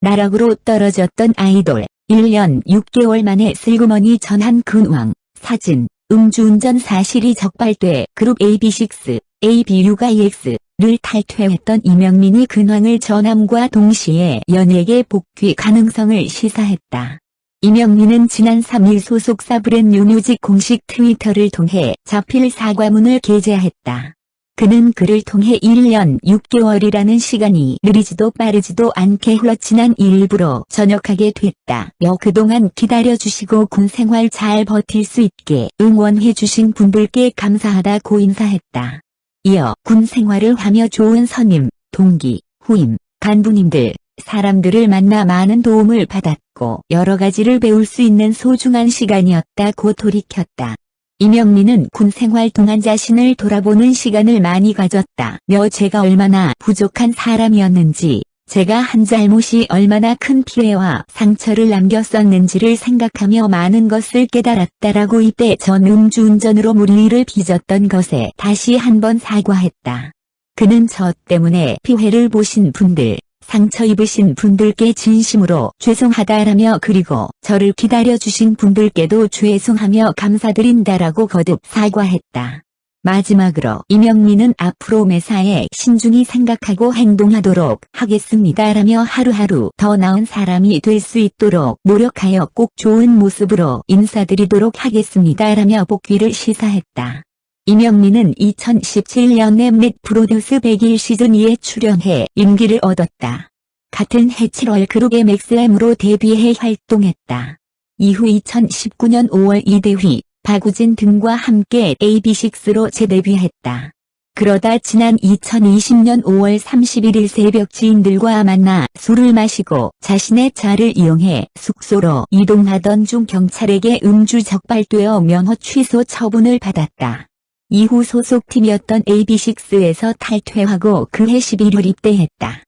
나락으로 떨어졌던 아이돌 1년 6개월 만에 슬그머니 전한 근황 사진 음주운전 사실이 적발돼 그룹 AB6 ABU가 EX를 탈퇴했던 이명민이 근황을 전함과 동시에 연예계 복귀 가능성을 시사했다. 이명민은 지난 3일 소속사 브랜뉴 뮤직 공식 트위터를 통해 자필 사과문을 게재했다. 그는 그를 통해 1년 6개월이라는 시간이 느리지도 빠르지도 않게 흘러지난 일부러 전역하게 됐다며 그동안 기다려주시고 군 생활 잘 버틸 수 있게 응원해주신 분들께 감사하다고 인사했다. 이어 군 생활을 하며 좋은 선임, 동기, 후임, 간부님들, 사람들을 만나 많은 도움을 받았고 여러 가지를 배울 수 있는 소중한 시간이었다고 돌이켰다. 이명민은 군 생활 동안 자신을 돌아보는 시간을 많이 가졌다 며 제가 얼마나 부족한 사람이었는지, 제가 한 잘못이 얼마나 큰 피해와 상처를 남겼었는지를 생각하며 많은 것을 깨달았다라고 이때 전 음주운전으로 무리를 빚었던 것에 다시 한번 사과했다. 그는 저 때문에 피해를 보신 분들, 상처 입으신 분들께 진심으로 죄송하다라며 그리고 저를 기다려주신 분들께도 죄송하며 감사드린다라고 거듭 사과했다. 마지막으로 이명민은 앞으로 매사에 신중히 생각하고 행동하도록 하겠습니다라며 하루하루 더 나은 사람이 될 수 있도록 노력하여 꼭 좋은 모습으로 인사드리도록 하겠습니다라며 복귀를 시사했다. 이명민은 2017년 넷넷 프로듀스 100일 시즌2에 출연해 인기를 얻었다. 같은 해 7월 그룹의 맥스엠으로 데뷔해 활동했다. 이후 2019년 5월 이대휘, 박우진 등과 함께 AB6로 재데뷔했다. 그러다 지난 2020년 5월 31일 새벽 지인들과 만나 술을 마시고 자신의 차를 이용해 숙소로 이동하던 중 경찰에게 음주 적발되어 면허 취소 처분을 받았다. 이후 소속팀이었던 AB6에서 탈퇴하고 그해 11월 입대했다.